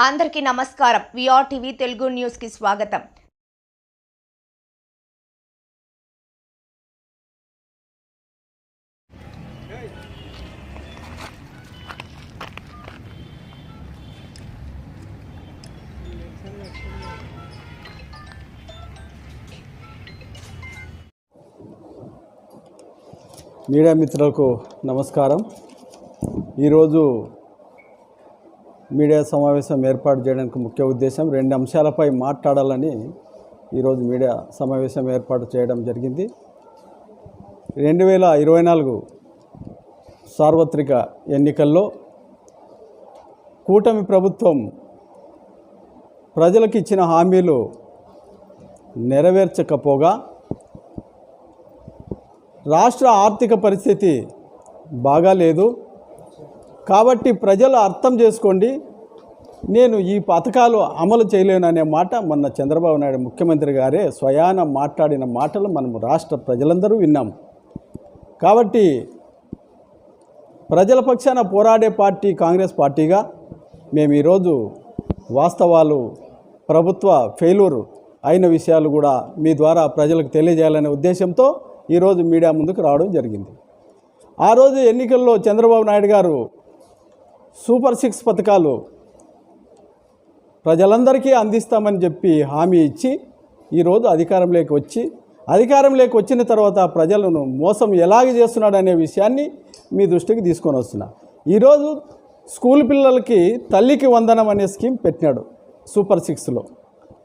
అందరికీ నమస్కారం. VR TV Telugu న్యూస్కి స్వాగతం. మీడియా మిత్రులకు నమస్కారం. ఈరోజు మీడియా సమావేశం ఏర్పాటు చేయడానికి ముఖ్య ఉద్దేశం రెండు అంశాలపై మాట్లాడాలని ఈరోజు మీడియా సమావేశం ఏర్పాటు చేయడం జరిగింది. రెండు వేల ఇరవై నాలుగు సార్వత్రిక ఎన్నికల్లో కూటమి ప్రభుత్వం ప్రజలకు ఇచ్చిన హామీలు నెరవేర్చకపోగా రాష్ట్ర ఆర్థిక పరిస్థితి బాగాలేదు. కాబట్టి ప్రజలు అర్థం చేసుకోండి. నేను ఈ పథకాలు అమలు చేయలేను అనే మాట మొన్న చంద్రబాబు నాయుడు ముఖ్యమంత్రి గారే స్వయాన మాట్లాడిన మాటలు మనం రాష్ట్ర ప్రజలందరూ విన్నాం. కాబట్టి ప్రజల పక్షాన పోరాడే పార్టీ కాంగ్రెస్ పార్టీగా మేము ఈరోజు వాస్తవాలు ప్రభుత్వ ఫెయిల్యూర్ అయిన విషయాలు కూడా మీ ద్వారా ప్రజలకు తెలియజేయాలనే ఉద్దేశంతో ఈరోజు మీడియా ముందుకు రావడం జరిగింది. ఆ రోజు ఎన్నికల్లో చంద్రబాబు నాయుడు గారు సూపర్ సిక్స్ పథకాలు ప్రజలందరికీ అందిస్తామని చెప్పి హామీ ఇచ్చి ఈరోజు అధికారంలోకి వచ్చి అధికారంలోకి వచ్చిన తర్వాత ప్రజలను మోసం ఎలాగ చేస్తున్నాడు అనే విషయాన్ని మీ దృష్టికి తీసుకొని వస్తున్నా. ఈరోజు స్కూల్ పిల్లలకి తల్లికి వందనం అనే స్కీమ్ పెట్టినాడు సూపర్ సిక్స్లో.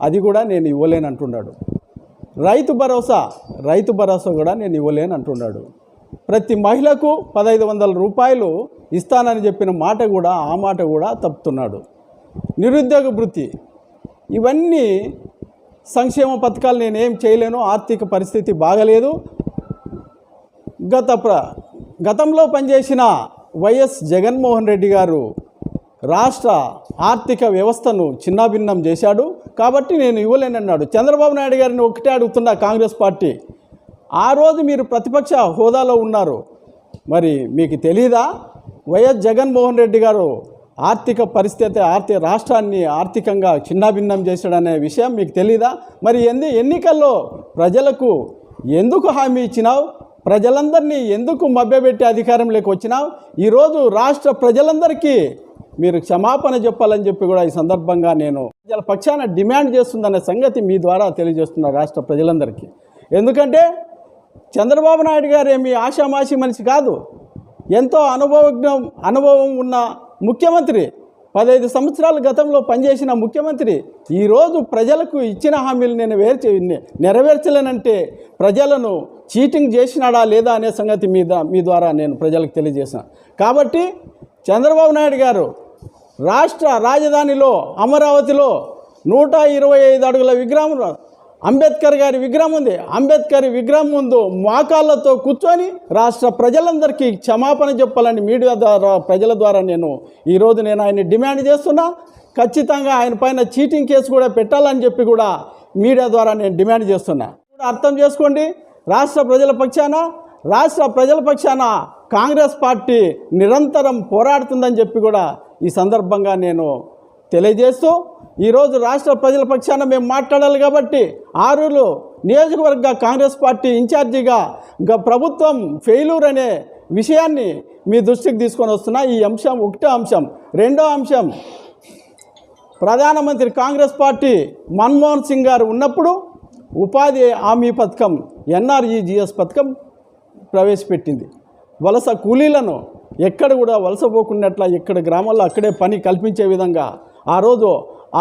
అది కూడా నేను ఇవ్వలేను అంటున్నాడు రైతు భరోసా రైతు భరోసా కూడా నేను ఇవ్వలేను అంటున్నాడు ప్రతి మహిళకు పదహైదు వందల రూపాయలు ఇస్తానని చెప్పిన మాట కూడా ఆ మాట కూడా తప్పుతున్నాడు. నిరుద్యోగ వృత్తి. ఇవన్నీ సంక్షేమ పథకాలు నేనేం చేయలేను ఆర్థిక పరిస్థితి బాగలేదు. గత ప్ర గతంలో పనిచేసిన వైఎస్ జగన్మోహన్ రెడ్డి గారు రాష్ట్ర ఆర్థిక వ్యవస్థను చిన్నాభిన్నం చేశాడు. కాబట్టి నేను ఇవ్వలేనన్నాడు. చంద్రబాబు నాయుడు గారిని ఒకటే అడుగుతున్నా కాంగ్రెస్ పార్టీ. ఆ రోజు మీరు ప్రతిపక్ష హోదాలో ఉన్నారు. మరి మీకు తెలీదా? వైఎస్ జగన్మోహన్ రెడ్డి గారు ఆర్థిక పరిస్థితి ఆర్థిక రాష్ట్రాన్ని ఆర్థికంగా చిన్నాభిన్నం చేశాడనే విషయం మీకు తెలీదా? మరి ఎన్ని ఎన్నికల్లో ప్రజలకు ఎందుకు హామీ ఇచ్చినావు? ప్రజలందరినీ ఎందుకు మభ్యపెట్టి అధికారంలోకి వచ్చినావు? ఈరోజు రాష్ట్ర ప్రజలందరికీ మీరు క్షమాపణ చెప్పాలని చెప్పి కూడా ఈ సందర్భంగా నేను ప్రజల పక్షాన డిమాండ్ చేస్తుందనే సంగతి మీ ద్వారా తెలియజేస్తున్నా రాష్ట్ర ప్రజలందరికీ. ఎందుకంటే చంద్రబాబు నాయుడు గారు ఏమి ఆషామాషి మనిషి కాదు. ఎంతో అనుభవజ్ఞం అనుభవం ఉన్న ముఖ్యమంత్రి పదహైదు సంవత్సరాల గతంలో పనిచేసిన ముఖ్యమంత్రి ఈరోజు ప్రజలకు ఇచ్చిన హామీలు నేను వేర్చి నెరవేర్చలేనంటే ప్రజలను చీటింగ్ చేసినాడా లేదా అనే సంగతి మీద మీ ద్వారా నేను ప్రజలకు తెలియజేసిన. కాబట్టి చంద్రబాబు నాయుడు గారు రాష్ట్ర రాజధానిలో అమరావతిలో నూట ఇరవై ఐదు అడుగుల విగ్రహం అంబేద్కర్ గారి విగ్రహం ఉంది. అంబేద్కర్ విగ్రహం ముందు మోకాళ్ళతో కూర్చొని రాష్ట్ర ప్రజలందరికీ క్షమాపణ చెప్పాలని మీడియా ద్వారా ప్రజల ద్వారా నేను ఈరోజు నేను ఆయన డిమాండ్ చేస్తున్నా. ఖచ్చితంగా ఆయన పైన చీటింగ్ కేసు కూడా పెట్టాలని చెప్పి కూడా మీడియా ద్వారా నేను డిమాండ్ చేస్తున్నా. కూడా అర్థం చేసుకోండి. రాష్ట్ర ప్రజల పక్షాన రాష్ట్ర ప్రజల పక్షాన కాంగ్రెస్ పార్టీ నిరంతరం పోరాడుతుందని చెప్పి కూడా ఈ సందర్భంగా నేను తెలియజేస్తూ ఈరోజు రాష్ట్ర ప్రజల పక్షాన మేము మాట్లాడాలి కాబట్టి ఆరులో నియోజకవర్గ కాంగ్రెస్ పార్టీ ఇన్ఛార్జిగా గ ప్రభుత్వం ఫెయిల్యూర్ అనే విషయాన్ని మీ దృష్టికి తీసుకొని వస్తున్న. ఈ అంశం ఒకటో అంశం. రెండో అంశం ప్రధానమంత్రి కాంగ్రెస్ పార్టీ మన్మోహన్ సింగ్ గారు ఉన్నప్పుడు ఉపాధి హామీ పథకం ఎన్ఆర్ఈజిఎస్ పథకం ప్రవేశపెట్టింది. వలస కూలీలను ఎక్కడ కూడా వలస పోకున్నట్ల ఎక్కడ గ్రామాల్లో అక్కడే పని కల్పించే విధంగా ఆ రోజు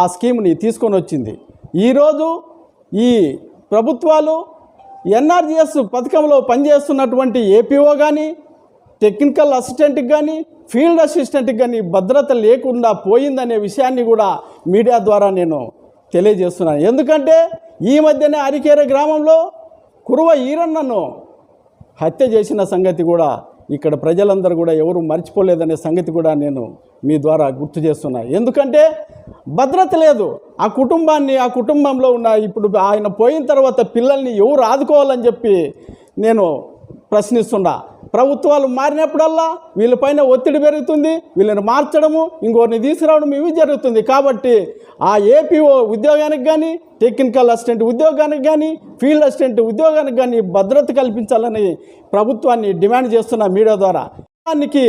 ఆ స్కీమ్ని తీసుకొని వచ్చింది. ఈరోజు ఈ ప్రభుత్వాలు ఎన్ఆర్జిఎస్ పథకంలో పనిచేస్తున్నటువంటి ఏపీఓ కానీ టెక్నికల్ అసిస్టెంట్కి కానీ ఫీల్డ్ అసిస్టెంట్కి కానీ భద్రత లేకుండా పోయిందనే విషయాన్ని కూడా మీడియా ద్వారా నేను తెలియజేస్తున్నాను. ఎందుకంటే ఈ మధ్యనే అరికేర గ్రామంలో కురువ ఈరన్నను హత్య చేసిన సంగతి కూడా ఇక్కడ ప్రజలందరూ కూడా ఎవరు మర్చిపోలేదనే సంగతి కూడా నేను మీ ద్వారా గుర్తు చేస్తున్నా. ఎందుకంటే భద్రత లేదు. ఆ కుటుంబాన్ని ఆ కుటుంబంలో ఉన్న ఇప్పుడు ఆయన పోయిన తర్వాత పిల్లల్ని ఎవరు ఆదుకోవాలని చెప్పి నేను ప్రశ్నిస్తుండా. ప్రభుత్వాలు మారినప్పుడల్లా వీళ్ళపైన ఒత్తిడి పెరుగుతుంది వీళ్ళని మార్చడము ఇంకోరిని తీసుకురావడం ఇవి జరుగుతుంది. కాబట్టి ఆ ఏపీఓ ఉద్యోగానికి కానీ టెక్నికల్ అసిస్టెంట్ ఉద్యోగానికి కానీ ఫీల్డ్ అసిస్టెంట్ ఉద్యోగానికి కానీ భద్రత కల్పించాలని ప్రభుత్వాన్ని డిమాండ్ చేస్తున్న మీడియా ద్వారా. దానికి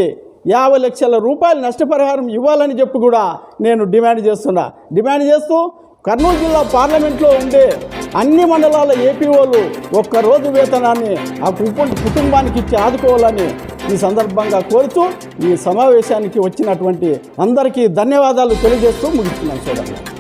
యాభై లక్షల రూపాయలు నష్టపరిహారం ఇవ్వాలని చెప్పి కూడా నేను డిమాండ్ చేస్తున్నా. డిమాండ్ చేస్తూ కర్నూలు జిల్లా పార్లమెంట్లో ఉండే అన్ని మండలాల ఏపీఓలు ఒక్క రోజు వేతనాన్ని ఆ కుటుంబానికి ఇచ్చి ఆదుకోవాలని ఈ సందర్భంగా కోరుతూ ఈ సమావేశానికి వచ్చినటువంటి అందరికీ ధన్యవాదాలు తెలియజేస్తూ ముగిస్తున్నాను చూడండి